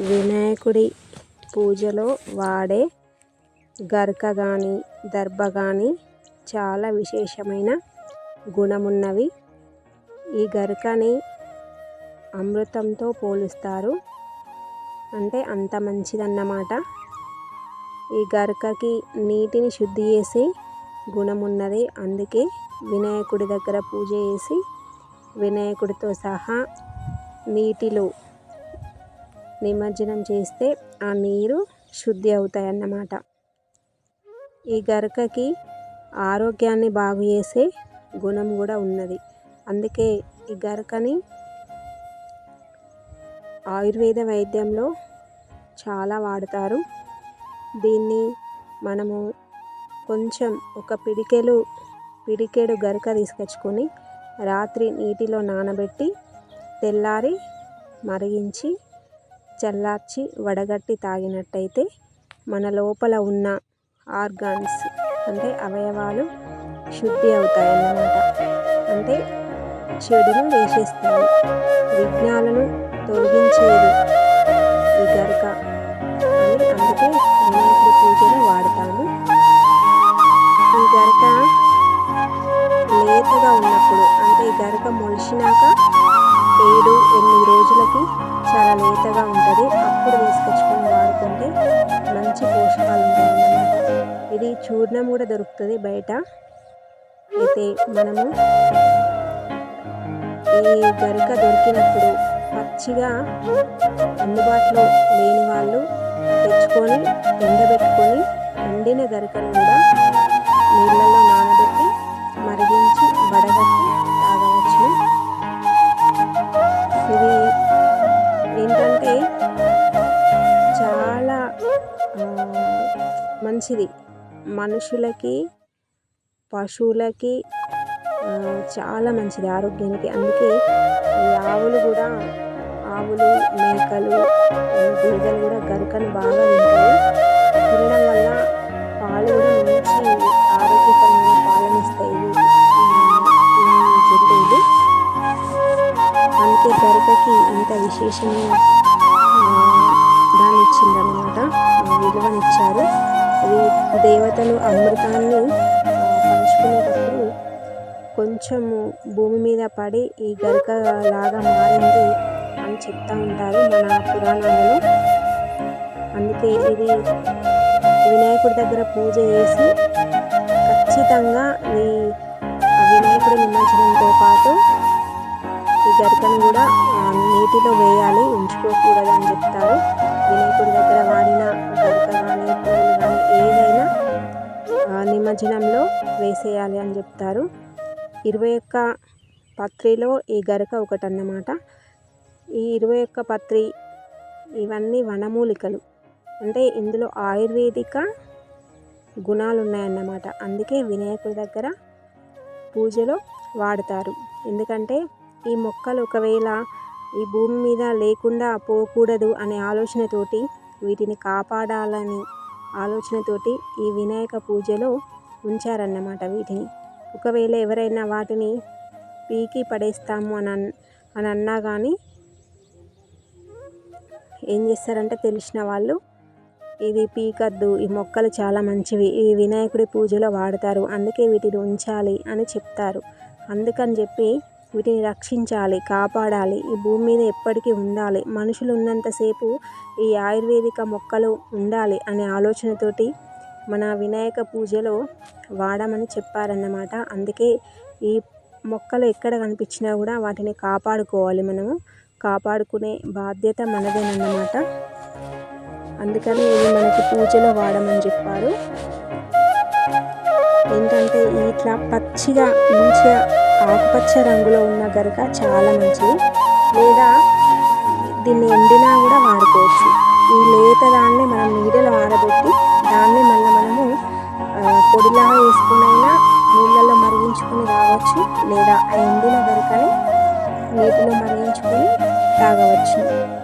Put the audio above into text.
వినాయకుడి పూజలో వాడే గరక కానీ దర్భ కానీ చాలా విశేషమైన గుణమున్నవి. ఈ గరికని అమృతంతో పోలుస్తారు. అంటే అంత మంచిదన్నమాట. ఈ గరికకి నీటిని శుద్ధి చేసే గుణం ఉన్నది అందుకే వినాయకుడి దగ్గర పూజ చేసి వినాయకుడితో సహా నీటిలో నిమజ్జనం చేస్తే ఆ నీరు శుద్ధి అవుతాయి అన్నమాట ఈ గరకకి ఆరోగ్యాన్ని బాగు చేసే గుణం కూడా ఉన్నది. అందుకే ఈ గరకని ఆయుర్వేద వైద్యంలో చాలా వాడతారు. దీన్ని మనము కొంచెం ఒక పిడికెలు పిడికెడు గరక తీసుకొచ్చుకొని రాత్రి నీటిలో నానబెట్టి తెల్లారి మరిగించి చల్లార్చి వడగట్టి తాగినట్టయితే మన లోపల ఉన్న ఆర్గాన్స్ అంటే అవయవాలు శుద్ధి అవుతాయి అన్నమాట అంటే చెడును వేసేస్తాయి విఘ్నాలను తొలగించేది ఈ గరక అని అందుకే వినాయకుడి పూజను వాడతాము. ఈ గరక లేతగా ఉన్నప్పుడు అంటే ఈ గరక మొలిచినాక ఏడు ఎనిమిది రోజులకి చాలా లేతగా ఉంటుంది. అప్పుడు తీసుకొచ్చుకొని వాడుకుంటే మంచి పోషకాలు ఉంటాయన్నమాట. ఇది చూర్ణం కూడా దొరుకుతుంది బయట. అయితే మనము ఈ గరిక దొరికినప్పుడు పచ్చిగా అందుబాటులో లేని వాళ్ళు తెచ్చుకొని ఎండబెట్టుకొని ఎండిన గరికను కూడా నీళ్ళలో నానబెట్టి మరిగించి వడగట్టి మంచిది. మనుషులకి పశువులకి చాలా మంచిది ఆరోగ్యానికి. అందుకే ఈ ఆవులు కూడా ఆవులు మేకలు గేదెలు కూడా గరకను బాగా తింటాయి. తినడం వల్ల పాలు కూడా మంచి ఆరోగ్యకరమైన పాలను ఇస్తాయి. జంతువులు అందుకే గరకకి ఇంత విశేషమైన ఇచ్చిందనమాట విలువనిచ్చారు అది దేవతలు అమృతాన్ని పంచుకునేటప్పుడు కొంచెము భూమి మీద పడి ఈ గరిక లాగా మారింది అని చెప్తూ ఉంటారు మన పురాణాలలో. అందుకే ఇది వినాయకుడి దగ్గర పూజ చేసి ఖచ్చితంగా ఈ వినాయకుడి నిమజ్జనంతో పాటు ఈ గరికను కూడా నీటిలో వేయాలి ఉంచుకోకూడదు అని చెప్తారు. వినాయకుడి దగ్గర వాడిన గరిక కానీ పూలు కానీ ఏదైనా నిమజ్జనంలో వేసేయాలి అని చెప్తారు. ఇరవై ఒక్క పత్రిలో ఈ గరక ఒకటి అన్నమాట ఈ ఇరవై ఒక్క పత్రి ఇవన్నీ వనమూలికలు. అంటే ఇందులో ఆయుర్వేదిక గుణాలు ఉన్నాయన్నమాట అందుకే వినాయకుడి దగ్గర పూజలో వాడతారు. ఎందుకంటే ఈ మొక్కలు ఒకవేళ ఈ భూమి మీద లేకుండా పోకూడదు అనే ఆలోచనతోటి వీటిని కాపాడాలని ఆలోచనతోటి ఈ వినాయక పూజలో ఉంచారన్నమాట వీటిని. ఒకవేళ ఎవరైనా వాటిని పీకి పడేస్తాము అని అని అన్నా కానీ ఏం చేస్తారంటే తెలిసిన వాళ్ళు ఇది పీకద్దు ఈ మొక్కలు చాలా మంచివి ఈ వినాయకుడి పూజలో వాడతారు అందుకే వీటిని ఉంచాలి అని చెప్తారు. అందుకని చెప్పి వీటిని రక్షించాలి కాపాడాలి. ఈ భూమి మీద ఎప్పటికీ ఉండాలి. మనుషులు ఉన్నంతసేపు ఈ ఆయుర్వేదిక మొక్కలు ఉండాలి అనే ఆలోచనతోటి మన వినాయక పూజలో వాడమని చెప్పారన్నమాట. అందుకే ఈ మొక్కలు ఎక్కడ కనిపించినా కూడా వాటిని కాపాడుకోవాలి మనము. కాపాడుకునే బాధ్యత మనదేనన్నమాట. అందుకని ఇది మనకి పూజలో వాడమని చెప్పారు. ఏంటంటే ఇట్లా పచ్చిగా మంచిగా ఆకుపచ్చ రంగులో ఉన్న గరక చాలా మంచిది. లేదా దీన్ని ఎండినా కూడా వాడుకోవచ్చు. ఈ లేత దాన్ని మనం నీడలో ఆరబెట్టి దాన్ని మళ్ళీ మనము పొడిలాగా వేసుకునైనా నీళ్ళల్లో మరిగించుకుని రావచ్చు. లేదా ఆ ఎండిన గరికని నీటిలో మరిగించుకొని తాగవచ్చు.